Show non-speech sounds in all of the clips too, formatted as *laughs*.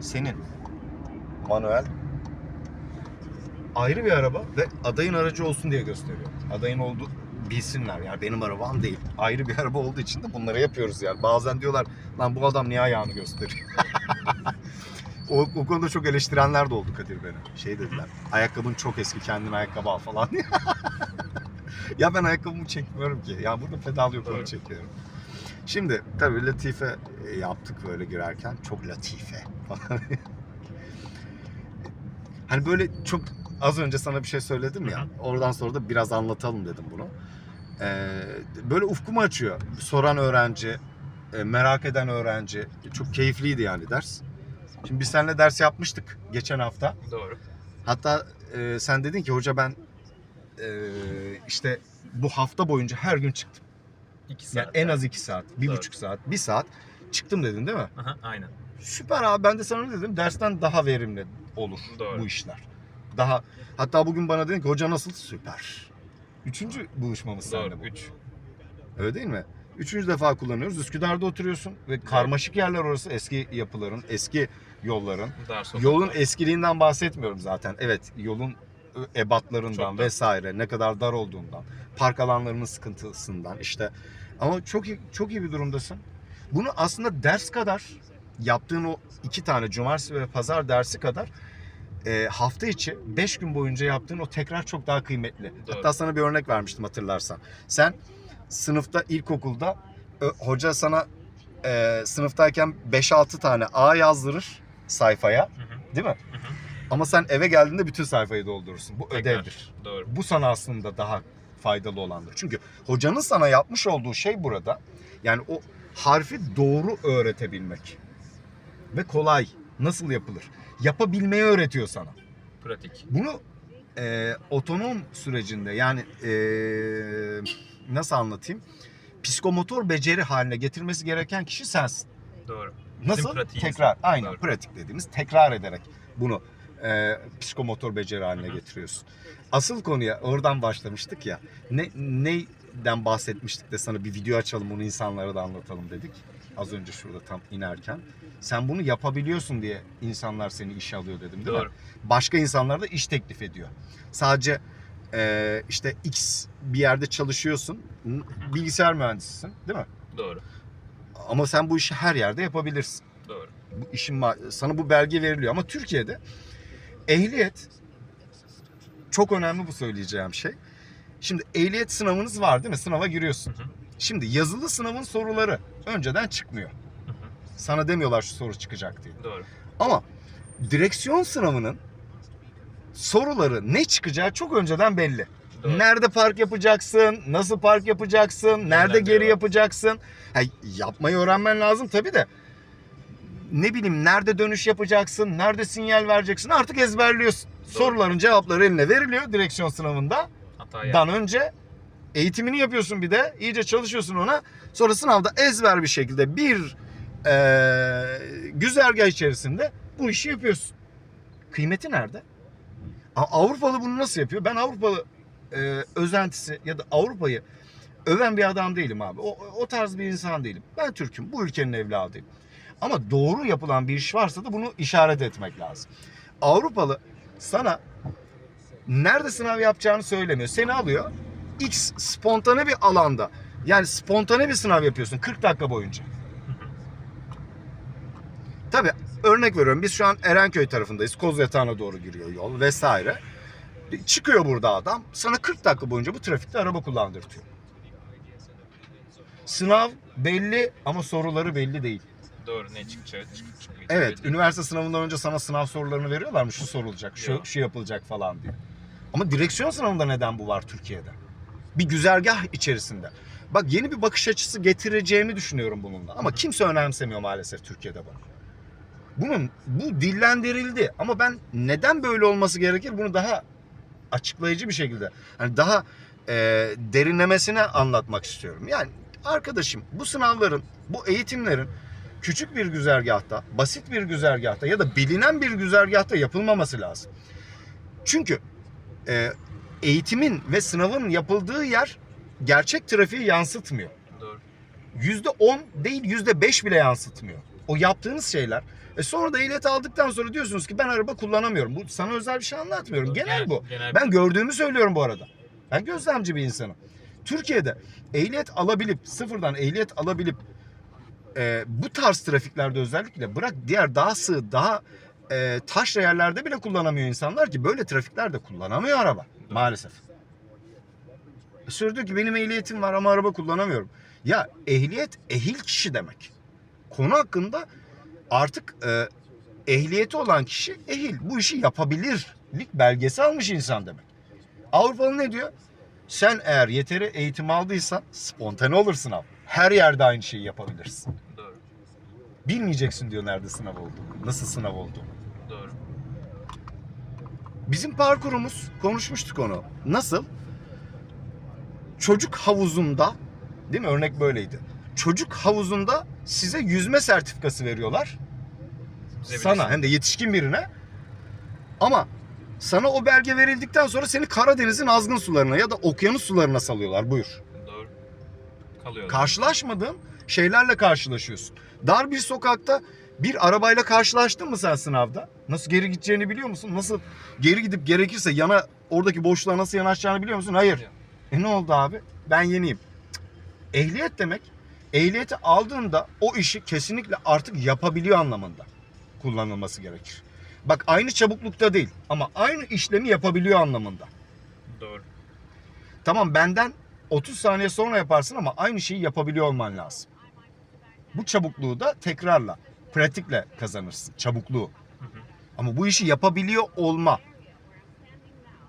senin. Manuel. Ayrı bir araba ve adayın aracı olsun diye gösteriyor. Adayın olduğu bilsinler yani benim arabam değil. Ayrı bir araba olduğu için de bunları yapıyoruz yani. Bazen diyorlar lan bu adam niye ayağını gösteriyor? *laughs* o, o konuda çok eleştirenler de oldu Kadir beni. Şey dediler. Ayakkabın çok eski kendin ayakkabı al falan. *laughs* ya ben ayakkabımı çekmiyorum ki. Ya burada pedal yok onu Doğru. çekiyorum. Şimdi tabii latife e, yaptık böyle girerken. Çok latife *laughs* hani böyle çok az önce sana bir şey söyledim ya. Oradan sonra da biraz anlatalım dedim bunu. Ee, böyle ufkumu açıyor. Soran öğrenci, e, merak eden öğrenci. Çok keyifliydi yani ders. Şimdi biz seninle ders yapmıştık geçen hafta. Doğru. Hatta e, sen dedin ki hoca ben e, işte bu hafta boyunca her gün çıktım. İki Yani saat. en az iki saat, bir Doğru. buçuk saat, bir saat çıktım dedin değil mi? Aha, aynen. Süper abi ben de sana dedim dersten daha verimli olur Doğru. bu işler. Daha hatta bugün bana dedin ki hoca nasıl süper. Üçüncü buluşmamız seninle Doğru. bu. Üç. Öyle değil mi? Üçüncü defa kullanıyoruz. Üsküdar'da oturuyorsun ve karmaşık yerler orası. Eski yapıların, eski yolların. Dar. Yolun eskiliğinden bahsetmiyorum zaten. Evet yolun ebatlarından vesaire ne kadar dar olduğundan, park alanlarının sıkıntısından işte. Ama çok iyi, çok iyi bir durumdasın. Bunu aslında ders kadar yaptığın o iki tane cumartesi ve pazar dersi kadar e, hafta içi 5 gün boyunca yaptığın o tekrar çok daha kıymetli. Doğru. Hatta sana bir örnek vermiştim hatırlarsan. Sen sınıfta ilkokulda ö- hoca sana e, sınıftayken 5-6 tane A yazdırır sayfaya Hı hı. değil mi? Hı hı. Ama sen eve geldiğinde bütün sayfayı doldurursun. Bu Tekrar. ödevdir. Doğru. Bu sana aslında daha faydalı olandır. Çünkü hocanın sana yapmış olduğu şey burada yani o harfi doğru öğretebilmek. Ve kolay. Nasıl yapılır? Yapabilmeyi öğretiyor sana. Pratik. Bunu e, otonom sürecinde yani e, nasıl anlatayım? Psikomotor beceri haline getirmesi gereken kişi sensin. Doğru. Nasıl? Tekrar. Aynen. Doğru. Pratik dediğimiz tekrar ederek bunu e, psikomotor beceri haline getiriyorsun. Asıl konuya oradan başlamıştık ya. Ne neyden bahsetmiştik de sana bir video açalım onu insanlara da anlatalım dedik. Az önce şurada tam inerken. Sen bunu yapabiliyorsun diye insanlar seni işe alıyor dedim değil mi? Doğru. Başka insanlar da iş teklif ediyor. Sadece e, işte X bir yerde çalışıyorsun. Bilgisayar mühendisisin değil mi? Doğru. Ama sen bu işi her yerde yapabilirsin Doğru. bu işin ma- sana bu belge veriliyor ama Türkiye'de ehliyet çok önemli bu söyleyeceğim şey. Şimdi ehliyet sınavınız var değil mi? Sınava giriyorsun. Hı hı. Şimdi yazılı sınavın soruları önceden çıkmıyor. Hı hı. Sana demiyorlar şu soru çıkacak diye. Doğru. Ama direksiyon sınavının soruları ne çıkacağı çok önceden belli. Doğru. Nerede park yapacaksın? Nasıl park yapacaksın? Nerede geri yapacaksın? Ha, yapmayı öğrenmen lazım tabii de. Ne bileyim nerede dönüş yapacaksın? Nerede sinyal vereceksin? Artık ezberliyorsun. Soruların cevapları eline veriliyor direksiyon sınavında. Hata. Dan önce eğitimini yapıyorsun bir de. iyice çalışıyorsun ona. Sonra sınavda ezber bir şekilde bir eee güzergah içerisinde bu işi yapıyorsun. Kıymeti nerede? Avrupalı bunu nasıl yapıyor? Ben Avrupalı e, özentisi ya da Avrupa'yı öven bir adam değilim abi. O, o tarz bir insan değilim. Ben Türk'üm. Bu ülkenin evladıyım. Ama doğru yapılan bir iş varsa da bunu işaret etmek lazım. Avrupalı sana nerede sınav yapacağını söylemiyor. Seni alıyor. X spontane bir alanda. Yani spontane bir sınav yapıyorsun 40 dakika boyunca. Tabii örnek veriyorum biz şu an Erenköy tarafındayız. Kozyatağı'na doğru giriyor yol vesaire. Çıkıyor burada adam. Sana 40 dakika boyunca bu trafikte araba kullandırtıyor. Sınav belli ama soruları belli değil. Doğru. Ne çıkacak? Çık, çık, Evet, çık- üniversite sınavından önce sana sınav sorularını veriyorlar mı? Şu sorulacak, şu, Yok. şu yapılacak falan diye. Ama direksiyon sınavında neden bu var Türkiye'de? Bir güzergah içerisinde. Bak yeni bir bakış açısı getireceğimi düşünüyorum bununla. Ama kimse önemsemiyor maalesef Türkiye'de bunu. Bunun bu dillendirildi ama ben neden böyle olması gerekir bunu daha açıklayıcı bir şekilde hani daha e, derinlemesine anlatmak istiyorum. Yani arkadaşım bu sınavların, bu eğitimlerin küçük bir güzergahta, basit bir güzergahta ya da bilinen bir güzergahta yapılmaması lazım. Çünkü e, eğitimin ve sınavın yapıldığı yer gerçek trafiği yansıtmıyor. Doğru. Yüzde on değil yüzde beş bile yansıtmıyor. O yaptığınız şeyler. E sonra da ehliyet aldıktan sonra diyorsunuz ki ben araba kullanamıyorum. Bu sana özel bir şey anlatmıyorum. Genel bu. Genel Ben gördüğümü söylüyorum bu arada. Ben gözlemci bir insanım. Türkiye'de ehliyet alabilip sıfırdan ehliyet alabilip e, bu tarz trafiklerde özellikle bırak diğer daha sığ daha e, taşra yerlerde bile kullanamıyor insanlar ki böyle trafiklerde kullanamıyor araba maalesef. Sürdü ki benim ehliyetim var ama araba kullanamıyorum. Ya ehliyet ehil kişi demek. Konu hakkında artık e, ehliyeti olan kişi ehil. Bu işi yapabilirlik belgesi almış insan demek. Avrupalı ne diyor? Sen eğer yeteri eğitim aldıysan spontane olursun abi. Her yerde aynı şeyi yapabilirsin. Doğru. Bilmeyeceksin diyor nerede sınav olduğunu, nasıl sınav olduğunu. Doğru. Bizim parkurumuz, konuşmuştuk onu. Nasıl? Çocuk havuzunda, değil mi? Örnek böyleydi. Çocuk havuzunda size yüzme sertifikası veriyorlar. Sana bilirsin. hem de yetişkin birine. Ama sana o belge verildikten sonra seni Karadeniz'in azgın sularına ya da okyanus sularına salıyorlar. Buyur. Doğru. Kalıyor. Karşılaşmadığın şeylerle karşılaşıyorsun. Dar bir sokakta bir arabayla karşılaştın mı sen sınavda? Nasıl geri gideceğini biliyor musun? Nasıl geri gidip gerekirse yana oradaki boşluğa nasıl yanaşacağını biliyor musun? Hayır. E ne oldu abi? Ben yeniyim. Cık. Ehliyet demek ehliyeti aldığında o işi kesinlikle artık yapabiliyor anlamında kullanılması gerekir. Bak aynı çabuklukta değil ama aynı işlemi yapabiliyor anlamında. Doğru. Tamam benden 30 saniye sonra yaparsın ama aynı şeyi yapabiliyor olman lazım. Bu çabukluğu da tekrarla, pratikle kazanırsın. Çabukluğu. Ama bu işi yapabiliyor olma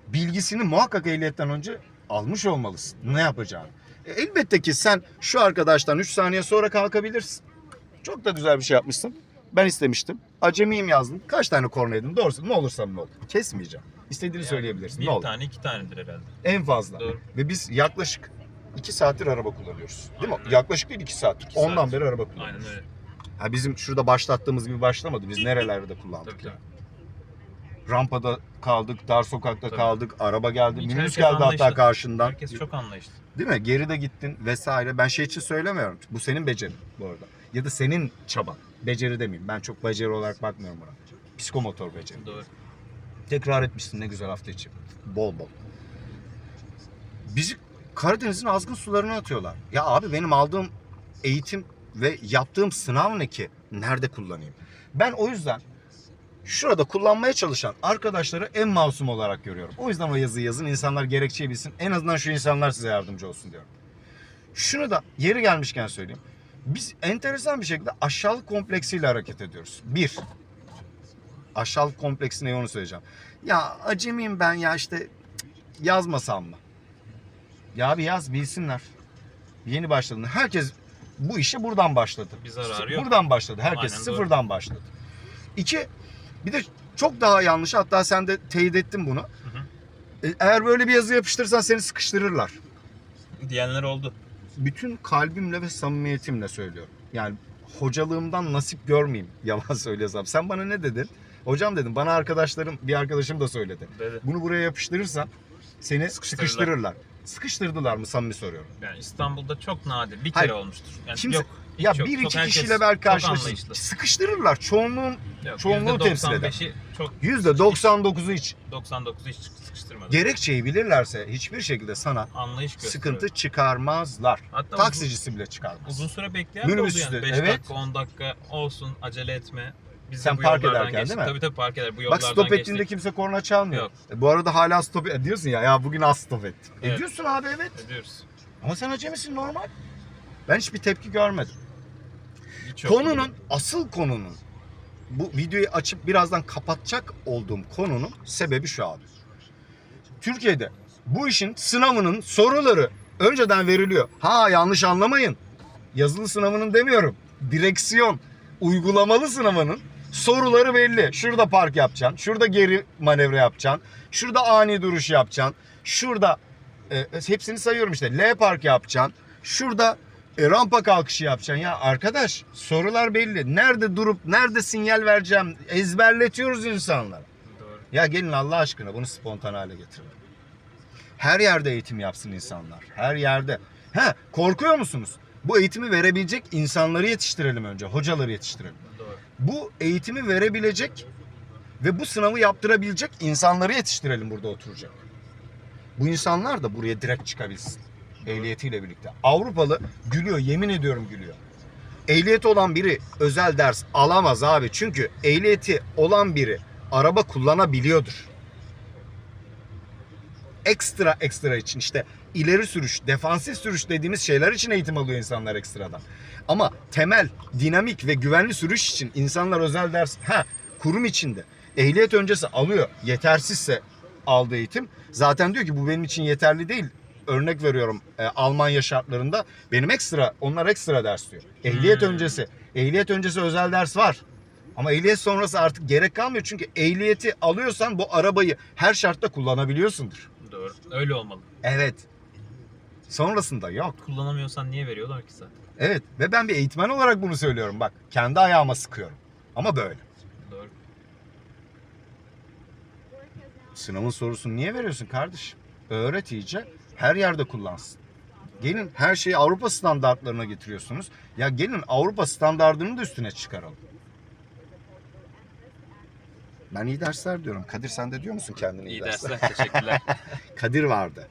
bilgisini muhakkak ehliyetten önce almış olmalısın. Ne yapacağını. E, elbette ki sen şu arkadaştan 3 saniye sonra kalkabilirsin. Çok da güzel bir şey yapmışsın. Ben istemiştim. Acemiyim yazdın. Kaç tane korna yedin? Doğrusu ne olursa ne olur. Kesmeyeceğim. İstediğini Yani söyleyebilirsin. Bir Ne olur. tane iki tanedir herhalde. En fazla. Doğru. Ve biz yaklaşık 2 saattir araba kullanıyoruz. Değil mi? Aynen. Yaklaşık değil 2 saattir. İki Ondan saat. beri araba kullanıyoruz. Aynen öyle. Ha bizim şurada başlattığımız gibi başlamadı. Biz nerelerde kullandık Tabii ya. tabii. Rampada kaldık, dar sokakta Tabii. kaldık, araba geldi, Hiç minibüs herkes geldi hatta anlayışlı. karşından. Herkes çok anlayışlı. Değil mi? Geride gittin vesaire. Ben şey için söylemiyorum. Bu senin becerin bu arada. Ya da senin çaban. Beceri demeyeyim. Ben çok beceri olarak bakmıyorum buna. Psikomotor beceri. Doğru. Tekrar etmişsin ne güzel hafta içi. Bol bol. Bizi Karadeniz'in azgın sularına atıyorlar. Ya abi benim aldığım eğitim ve yaptığım sınav ne ki? Nerede kullanayım? Ben o yüzden şurada kullanmaya çalışan arkadaşları en masum olarak görüyorum. O yüzden o yazıyı yazın. insanlar gerekçeyi bilsin. En azından şu insanlar size yardımcı olsun diyorum. Şunu da yeri gelmişken söyleyeyim. Biz enteresan bir şekilde aşağılık kompleksiyle hareket ediyoruz. Bir, aşağılık kompleksi ne onu söyleyeceğim. Ya acemiyim ben ya işte yazmasam mı? Ya abi yaz bilsinler. Yeni başladın. Herkes bu işe buradan başladı. Bir zararı yok. Buradan başladı. Herkes Aynen, sıfırdan başladı. İki, bir de çok daha yanlış hatta sen de teyit ettin bunu. hı. E, Eğer böyle bir yazı yapıştırırsan seni sıkıştırırlar. Diyenler oldu. Bütün kalbimle ve samimiyetimle söylüyorum. Yani hocalığımdan nasip görmeyeyim *laughs* yalan söylesem. Sen bana ne dedin? Hocam dedim bana arkadaşlarım bir arkadaşım da söyledi. Dedi. Bunu buraya yapıştırırsan seni Sıkıştırırlar. sıkıştırırlar. Sıkıştırdılar mı samimi soruyorum. Yani İstanbul'da çok nadir. Bir Hayır. kere olmuştur. Yani Kimse- yok. hiç ya yok. bir Çok iki herkes kişiyle belki çok karşılaşırsın. anlayışlı. Sıkıştırırlar. Çoğunluğun Yok, çoğunluğu temsil eder. %95'i çok %99'u hiç. 99'u hiç sıkıştırmadı. Gerekçeyi bilirlerse hiçbir şekilde sana Anlayış gösteriyor. sıkıntı çıkarmazlar. Hatta Taksicisi bile çıkarmaz. Uzun, süre bekleyen de oldu yani. 5 evet. dakika 10 dakika olsun acele etme. Biz de Sen bu park yollardan ederken geçtik. değil mi? Tabii tabii park eder. Bu Bak yollardan stop geçtik. ettiğinde kimse korna çalmıyor. Yok. E, bu arada hala stop e, diyorsun ya ya bugün az stop ettim. Evet. Ediyorsun abi evet. Ediyoruz. Ama sen acemisin normal. Ben hiçbir tepki görmedim. Birçok konunun gibi. asıl konunun bu videoyu açıp birazdan kapatacak olduğum konunun sebebi şu abi. Türkiye'de bu işin sınavının soruları önceden veriliyor. Ha yanlış anlamayın. Yazılı sınavının demiyorum. Direksiyon uygulamalı sınavının soruları belli. Şurada park yapacaksın. Şurada geri manevra yapacaksın. Şurada ani duruş yapacaksın. Şurada e, hepsini sayıyorum işte. L park yapacaksın. Şurada e, rampa kalkışı yapacaksın. Ya arkadaş sorular belli. Nerede durup nerede sinyal vereceğim ezberletiyoruz insanlara. Doğru. Ya gelin Allah aşkına bunu spontane hale getirelim. Her yerde eğitim yapsın insanlar. Her yerde. He korkuyor musunuz? Bu eğitimi verebilecek insanları yetiştirelim önce. Hocaları yetiştirelim. Bu eğitimi verebilecek ve bu sınavı yaptırabilecek insanları yetiştirelim burada oturacak. Bu insanlar da buraya direkt çıkabilsin. Ehliyetiyle birlikte. Avrupalı gülüyor, yemin ediyorum gülüyor. Ehliyeti olan biri özel ders alamaz abi. Çünkü ehliyeti olan biri araba kullanabiliyordur. Ekstra ekstra için işte ileri sürüş, defansif sürüş dediğimiz şeyler için eğitim alıyor insanlar ekstradan. Ama temel, dinamik ve güvenli sürüş için insanlar özel ders ha kurum içinde ehliyet öncesi alıyor. Yetersizse aldığı eğitim zaten diyor ki bu benim için yeterli değil. Örnek veriyorum e, Almanya şartlarında benim ekstra onlar ekstra ders diyor. Ehliyet Hmm. öncesi ehliyet öncesi özel ders var. Ama ehliyet sonrası artık gerek kalmıyor çünkü ehliyeti alıyorsan bu arabayı her şartta kullanabiliyorsundur. Öyle olmalı. Evet. Sonrasında yok. Kullanamıyorsan niye veriyorlar ki zaten? Evet ve ben bir eğitmen olarak bunu söylüyorum bak. Kendi ayağıma sıkıyorum. Ama böyle. Doğru. Sınavın sorusunu niye veriyorsun kardeşim? Öğret iyice. Her yerde kullansın. Gelin her şeyi Avrupa standartlarına getiriyorsunuz. Ya gelin Avrupa standartını da üstüne çıkaralım. Ben iyi dersler diyorum. Kadir sen de diyor musun kendine iyi, İyi dersler? dersler. Teşekkürler. *laughs* Kadir vardı.